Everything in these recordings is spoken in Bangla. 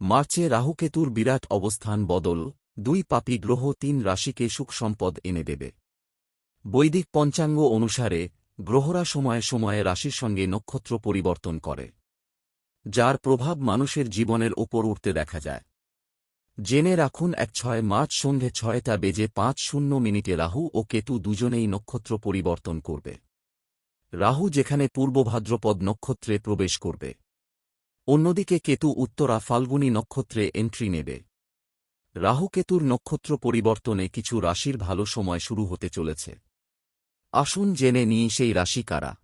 মার্চে রাহুকেতুর বিরাট অবস্থান বদল, দুই পাপি গ্রহ তিন রাশিকে সুখ সম্পদ এনে দেবে। বৈদিক পঞ্চাঙ্গ অনুসারে, গ্রহরা সময়ে সময়ে রাশির সঙ্গে নক্ষত্র পরিবর্তন করে, যার প্রভাব মানুষের জীবনের ওপর উঠতে দেখা যায়। জেনে রাখুন, এক ছয় মার্চ সন্ধে ছয়টা বেজে পাঁচ শূন্য মিনিটে রাহু ও কেতু দুজনেই নক্ষত্র পরিবর্তন করবে। রাহু যেখানে পূর্ব ভাদ্রপদ নক্ষত্রে প্রবেশ করবে। অন্যদিকে কেতু উত্তরা ফাল্গুনী নক্ষত্রে এন্ট্রি নেবে। রাহুকেতুর নক্ষত্র পরিবর্তনে কিছু রাশির ভালো সময় শুরু হতে চলেছে। আসুন জেনে নিই সেই রাশি কারা।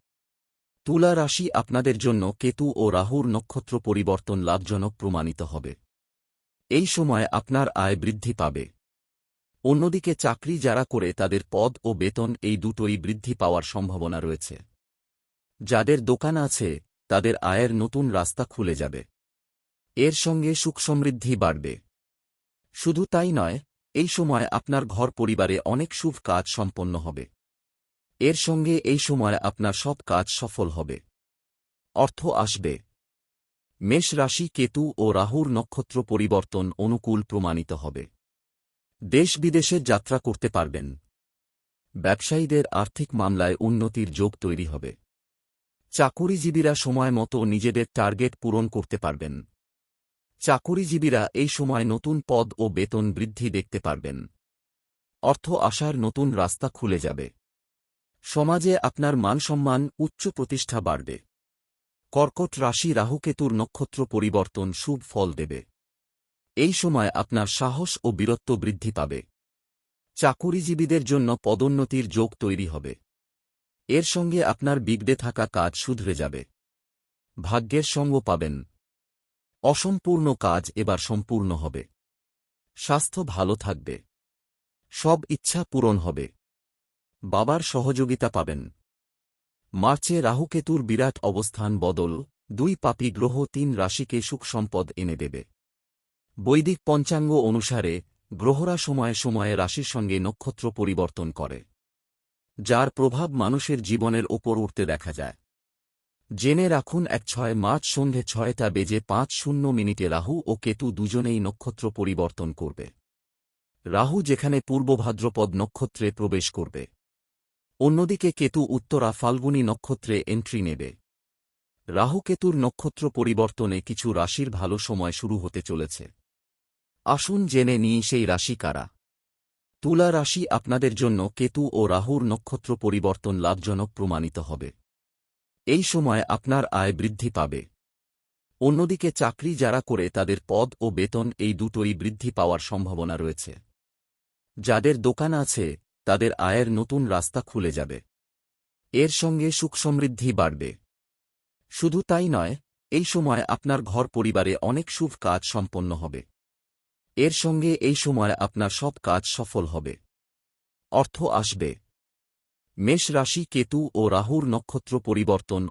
তুলা রাশি আপনাদের জন্য কেতু ও রাহুর নক্ষত্র পরিবর্তন লাভজনক প্রমাণিত হবে। এই সময় আপনার আয় বৃদ্ধি পাবে। অন্যদিকে চাকরি যারা করে তাদের পদ ও বেতন এই দুটোই বৃদ্ধি পাওয়ার সম্ভাবনা রয়েছে। যাদের দোকান আছে তাদের আয়ের নতুন রাস্তা খুলে যাবে। এর সঙ্গে সুখ সমৃদ্ধি বাড়বে। শুধু তাই নয়, এই সময় আপনার ঘর পরিবারে অনেক শুভ কাজ সম্পন্ন হবে। এর সঙ্গে এই সময় আপনার সব কাজ সফল হবে। অর্থ আসবে। মেষ রাশি কেতু ও রাহুর নক্ষত্র পরিবর্তন অনুকূল প্রমাণিত হবে। দেশ বিদেশে যাত্রা করতে পারবেন। ব্যবসায়ীদের আর্থিক মামলায় উন্নতির যোগ তৈরি হবে। চাকুরিজীবীরা সময় মতো নিজেদের টার্গেট পূরণ করতে পারবেন। চাকুরিজীবীরা এই সময় নতুন পদ ও বেতন বৃদ্ধি দেখতে পারবেন। অর্থ আসার নতুন রাস্তা খুলে যাবে। সমাজে আপনার মানসম্মান উচ্চ প্রতিষ্ঠা বাড়বে। কর্কট রাশি রাহুকেতুর নক্ষত্র পরিবর্তন শুভ ফল দেবে। এই সময় আপনার সাহস ও বীরত্ব বৃদ্ধি পাবে। চাকুরিজীবীদের জন্য পদোন্নতির যোগ তৈরি হবে। এর সঙ্গে আপনার বিগড়ে থাকা কাজ শুধরে যাবে। ভাগ্যের সঙ্গ পাবেন। অসম্পূর্ণ কাজ এবার সম্পূর্ণ হবে। স্বাস্থ্য ভালো থাকবে। সব ইচ্ছা পূরণ হবে। বাবার সহযোগিতা পাবেন। মার্চে রাহুকেতুর বিরাট অবস্থান বদল, দুই পাপি গ্রহ তিন রাশিকে সুখ সম্পদ এনে দেবে। বৈদিক পঞ্চাঙ্গ অনুসারে গ্রহরা সময়ে সময়ে রাশির সঙ্গে নক্ষত্র পরিবর্তন করে। যার প্রভাব মানুষের জীবনের ওপর উঠতে দেখা যায়। জেনে রাখুন, এক ছয় মার্চ সন্ধে ছয়টা বেজে পাঁচ শূন্য মিনিটে রাহু ও কেতু দুজনেই নক্ষত্র পরিবর্তন করবে। রাহু যেখানে পূর্ব ভাদ্রপদ নক্ষত্রে প্রবেশ করবে। অন্যদিকে কেতু উত্তরা ফাল্গুনী নক্ষত্রে এন্ট্রি নেবে। রাহুকেতুর নক্ষত্র পরিবর্তনে কিছু রাশির ভালো সময় শুরু হতে চলেছে। আসুন জেনে নিই সেই রাশি কারা। তুলা রাশি আপনাদের জন্য কেতু ও রাহুর নক্ষত্র পরিবর্তন লাভজনক প্রমাণিত হবে। এই সময় আপনার আয় বৃদ্ধি পাবে। অন্যদিকে চাকরি যারা করে তাদের পদ ও বেতন এই দুটোই বৃদ্ধি পাওয়ার সম্ভাবনা রয়েছে। যাদের দোকান আছে, তাদের আয়ের নতুন রাস্তা খুলে যাবে। এর সঙ্গে সুখ সমৃদ্ধি বাড়বে। শুধু তাই নয়, এই সময় আপনার ঘর পরিবারে অনেক শুভ কাজ সম্পন্ন হবে। এর সঙ্গে এই সময় আপনার সব কাজ সফল হবে। অর্থ আসবে। মেষ রাশি কেতু ও রাহুর নক্ষত্র পরিবর্তন